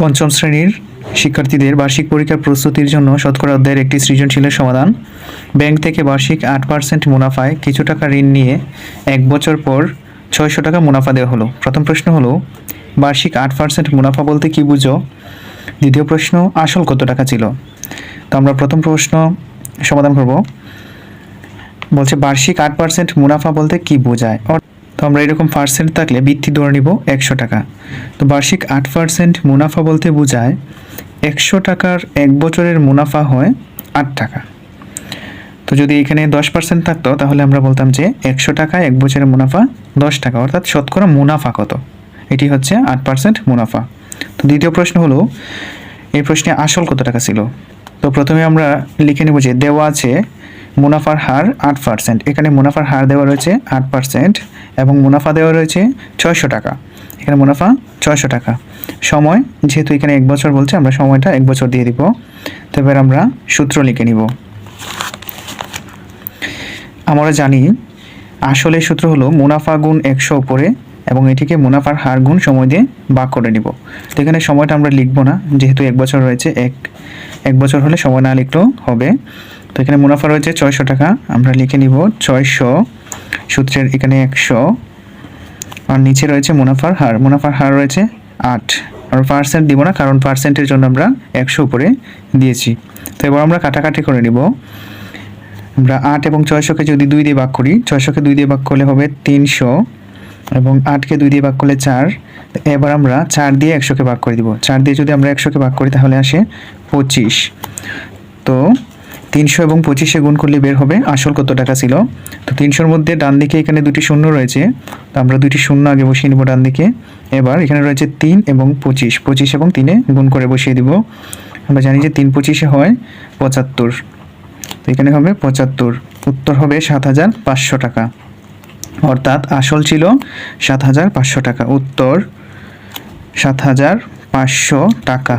পঞ্চম শ্রেণির শিক্ষার্থীদের বার্ষিক পরীক্ষার প্রস্তুতির জন্য শতকরা অধ্যায়ের একটি সৃজনশীলের সমাধান। ব্যাংক থেকে বার্ষিক আট পার্সেন্ট মুনাফায় কিছু টাকা ঋণ নিয়ে এক বছর পর ছয়শো টাকা মুনাফা দেওয়া হলো। প্রথম প্রশ্ন হলো, বার্ষিক আট পার্সেন্ট মুনাফা বলতে কি বুঝো? দ্বিতীয় প্রশ্ন, আসল কত টাকা ছিল? তো আমরা প্রথম প্রশ্ন সমাধান করব। বলছে, বার্ষিক আট পার্সেন্ট মুনাফা বলতে কি বোঝায়? তো আমরা এরকম পার্সেন্ট থাকলে বৃত্তি ধরে নিব একশো টাকা। তো বার্ষিক আট পার্সেন্ট মুনাফা বলতে বোঝায় একশো টাকার এক বছরের মুনাফা হয় আট টাকা। তো যদি এখানে দশ পার্সেন্ট থাকতো, তাহলে আমরা বলতাম যে একশো টাকায় এক বছরের মুনাফা দশ টাকা, অর্থাৎ শতকরা মুনাফা কত? এটি হচ্ছে আট পার্সেন্ট মুনাফা। তো দ্বিতীয় প্রশ্ন হলো, এই প্রশ্নে আসল কত টাকা ছিল? তো প্রথমে আমরা লিখে নেব যে দেওয়া আছে মুনাফার হার আট পার্সেন্ট এখানে মুনাফার হার দেওয়া রয়েছে আট পার্সেন্ট এবং মুনাফা দেওয়া রয়েছে ছয়শো টাকা। এখানে মুনাফা ছয়শো টাকা। সময়, যেহেতু এখানে এক বছর বলছে, আমরা সময়টা এক বছর দিয়ে দিব। তো এবার আমরা সূত্র লিখে নিব। আমরা জানি, আসলে সূত্র হলো মুনাফা গুণ একশো উপরে এবং এটিকে মুনাফার হার গুণ সময় দিয়ে ভাগ করে নিব। তো এখানে সময়টা আমরা লিখব না, যেহেতু এক বছর রয়েছে, এক এক বছর হলে সময় না লিখলেও হবে। তো এখানে মুনাফা রয়েছে ছয়শো টাকা, আমরা লিখে নিব ছয়শো সূত্রের এখানে একশো। আর নিচে রয়েছে মুনাফার হার। মুনাফার হার রয়েছে আট। আর পার্সেন্ট দিব না, কারণ পার্সেন্টের জন্য আমরা একশো উপরে দিয়েছি। তো এবার আমরা কাটাকাটি করে নিব। আমরা আট এবং ছয়শোকে যদি দুই দিয়ে ভাগ করি, ছয়শোকে দুই দিয়ে ভাগ করলে হবে তিনশো এবং আটকে দুই দিয়ে ভাগ করলে চার। এবার আমরা চার দিয়ে একশোকে ভাগ করে দিব। চার দিয়ে যদি আমরা একশোকে ভাগ করি, তাহলে আসে পঁচিশ। তো তিনশো এবং পঁচিশে গুণ করলে বের হবে। আসল কত টাকা ছিল? তো তিনশোর মধ্যে ডান দিকে এখানে দুটি শূন্য রয়েছে। তো আমরা দুটি শূন্য আগে বসিয়ে নেব ডান দিকে। এবার এখানে রয়েছে তিন এবং পঁচিশ। পঁচিশ এবং তিনে গুণ করে বসিয়ে দিব। আমরা জানি যে তিন পঁচিশে হয় পঁচাত্তর। তো এখানে হবে পঁচাত্তর। উত্তর হবে সাত হাজার পাঁচশো টাকা। অর্থাৎ আসল ছিল সাত হাজার পাঁচশো টাকা। উত্তর সাত হাজার পাঁচশো টাকা।